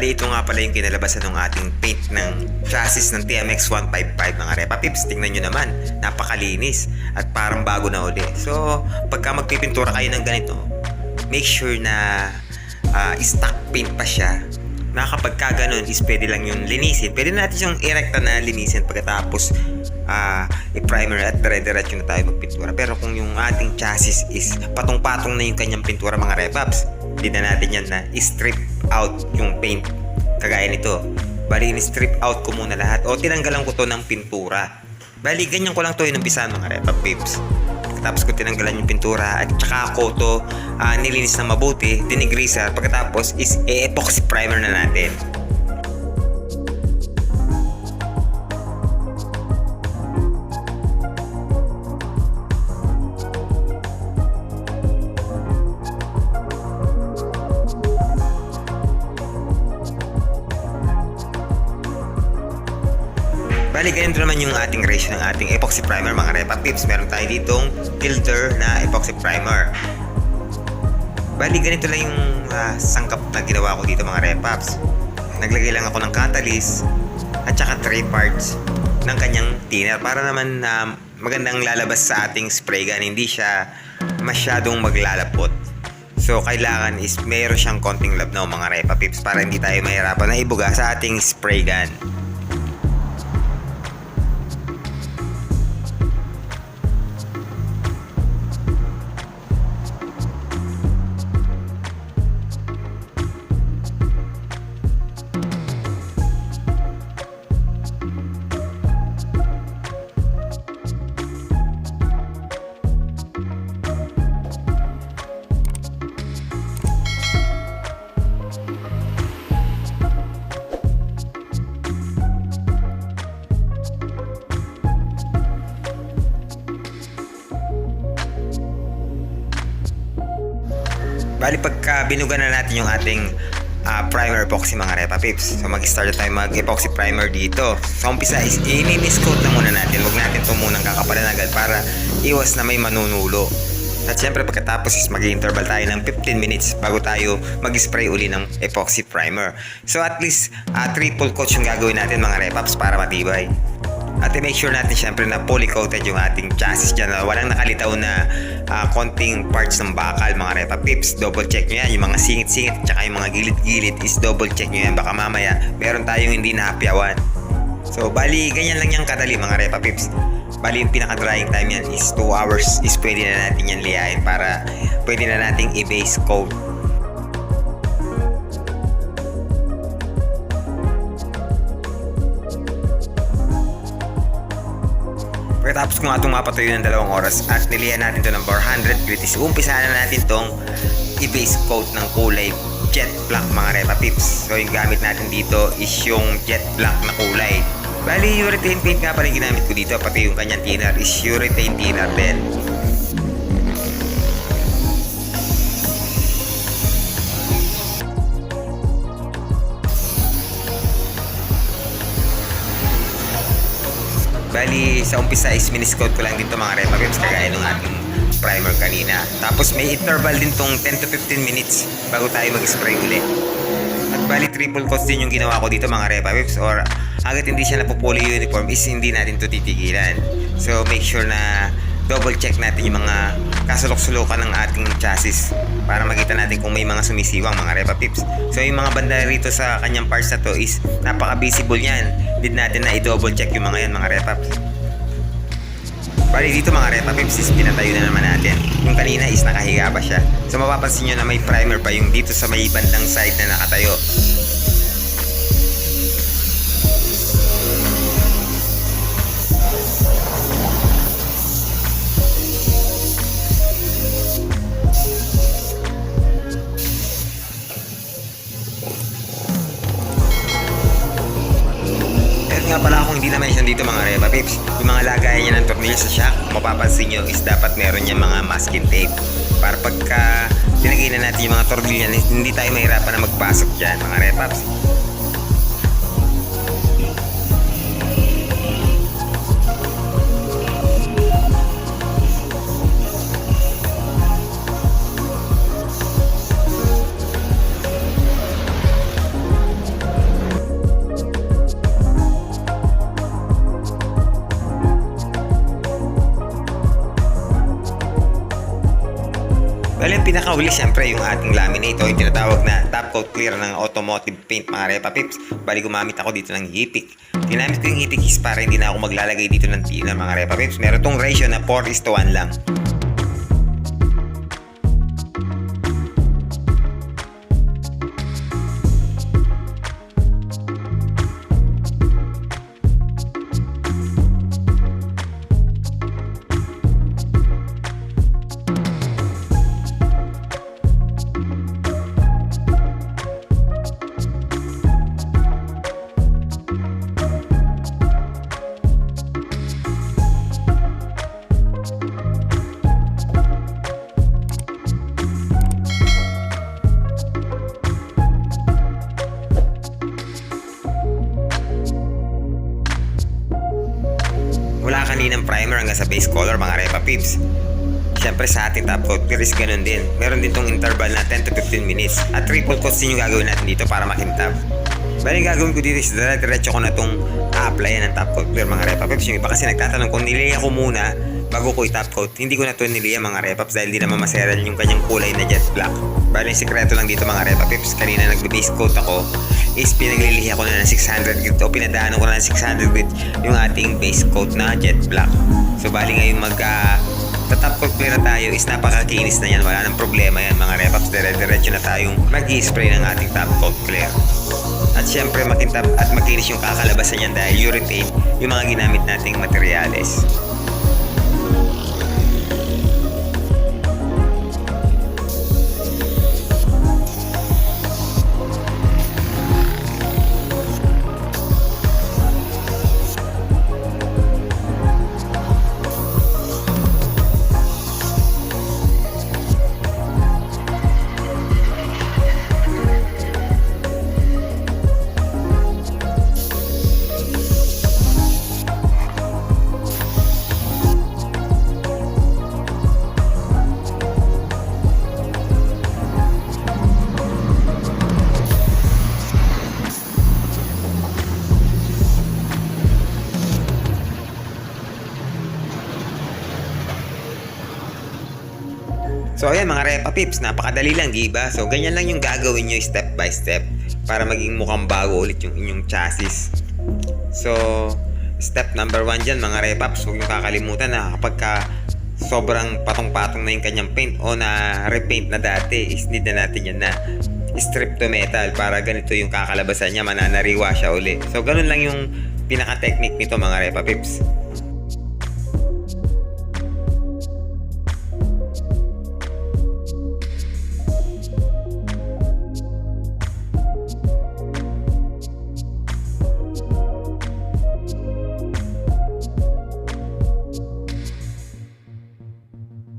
Bali, ito nga pala yung kinalabasan ng ating paint ng chassis ng TMX 155 mga repa pips. Tingnan nyo naman, napakalinis at parang bago na uli. So, pagka magpipintura kayo ng ganito, make sure na ah, stock paint pa siya na kapag ka ganun is pwede lang yung linisin. Pwede natin yung erecta na linisin pagkatapos ah, i-primer at dire-diretso na tayo magpintura. Pero kung yung ating chassis is patong-patong na yung kanyang pintura mga repaps, hindi na natin yan na i-strip out yung paint. Kagaya nito. Bali, in-strip out ko muna lahat o tinanggalan ko to ng pintura. Bali, ganyan ko lang to inumpisahan mga repap pips. Tapos ko tinanggalan yung pintura at saka ako to ah, nilinis na mabuti, dinigreaser. Pagkatapos is e-epoxy primer na natin. Bali, ganito naman yung ating ratio ng ating epoxy primer mga repa pips. Meron tayo ditong filter na epoxy primer. Bali, ganito lang yung ah, sangkap na ginawa ko dito mga repaps. Naglagay lang ako ng catalyst at saka 3 parts ng kanyang thinner para naman na magandang lalabas sa ating spray gun. Hindi siya masyadong maglalapot. So, kailangan is meron siyang konting lab na mga repa pips para hindi tayo mahirapan na ibuga sa ating spray gun. Bali pagka binuga na natin yung ating ah, primer epoxy mga repa pips. So mag-start tayo mag-epoxy primer dito. Sa umpisa is i-miscoat na muna natin. Huwag natin ito munang kakapalan agad para iwas na may manunulo. At syempre pagkatapos is mag-interval tayo ng 15 minutes bago tayo mag-spray uli ng epoxy primer. So at least ah, triple coat yung gagawin natin mga repaps para matibay. At i-make sure natin syempre na fully coated yung ating chassis dyan walang nakalitaw na ah, konting parts ng bakal mga repa pips. Double check nyo yan. Yung mga singit-singit tsaka yung mga gilid-gilid is double check nyo yan. Baka mamaya meron tayong hindi nahapyawan. So bali ganyan lang yung kadali mga repa pips. Bali yung pinaka drying time yan is 2 hours is pwede na natin yan liyain para pwede na nating i-base coat. Pagkatapos ko nga mapatuyo ng dalawang oras at nilihan natin to ng 400 grit umpisahan na natin tong i-base coat ng kulay jet black mga repa pips. So yung gamit natin dito is yung jet black na kulay. Bali, urethane paint nga pala yung ginamit ko dito pati yung kanyang thinner is urethane thinner din. Bali, sa umpisa is miniscoat ko lang dito mga repa pips kagaya ng ating primer kanina. Tapos may interval din tong 10 to 15 minutes bago tayo mag-spray uli. At bali triple coats din yung ginawa ko dito mga repa pips or hanggat hindi siya napupuli uniform is hindi natin to titigilan. So make sure na double check natin yung mga kasulok-sulukan ng ating chassis para makita natin kung may mga sumisiwang mga repa pips. So yung mga banda rito sa kanyang parts na to is napaka-visible yan. Need natin na i-double check yung mga yan mga repa pips. Bali dito mga repa pips is pinatayo na naman natin. Yung kanina is nakahiga pa siya. So mapapansin nyo na may primer pa yung dito sa may bandang side na nakatayo. Mga lagayan niya ng tornilyo sa shock, mapapansin nyo is dapat meron niya mga masking tape. Para pagka tinagay na natin yung mga tornilyo hindi tayo mahirapan na magpasok dyan mga Repaps. Pinakahuli syempre yung ating laminate o yung tinatawag na top coat clear ng automotive paint mga repa pips. Bali gumamit ako dito ng hipik. Ginamit ko yung hipik is para hindi na ako maglalagay dito ng thinner mga repa pips. Meron tong ratio na 4 is to 1 lang. Mula kaninang primer hanggang sa base color mga repa pips. Siyempre sa ating top coat clear is ganun din. Meron din tong interval na 10 to 15 minutes. At triple coats din yung gagawin natin dito para makintab. Bali gagawin ko dito is dire-diretso ko na tong a-applyan ng top coat clear mga repa pips. Yung iba kasi nagtatanong kung niliya ko muna bago ko i-top coat. Hindi ko na to niliya mga repa pips dahil di naman maseral yung kanyang kulay na jet black. Yung sikreto lang dito mga repa pips. Kanina nagbe-base coat ako is pinaglilihi ko na ng 600 grit o pinadaanan ko na ng 600 grit yung ating base coat na jet black. So bali ngayon mag uh, tatap coat clear na tayo is napakakinis na yan. Wala nang problema yan mga repaps. Dire-diretso na tayong mag spray ng ating top coat clear. At syempre makintab at makinis yung kakalabasan niyan dahil urethane yung mga ginamit nating materyales. So ayan mga Repa Pips, napakadali lang, di ba? So ganyan lang yung gagawin nyo step by step para maging mukhang bago ulit yung inyong chassis. So, step number one dyan mga Repaps, huwag nyo kakalimutan na kapag ka sobrang patong-patong na yung kanyang paint o na repaint na dati, is need na natin yan na strip to metal para ganito yung kakalabasan niya, mananariwa siya uli. So ganun lang yung pinaka-technique nito mga Repa Pips.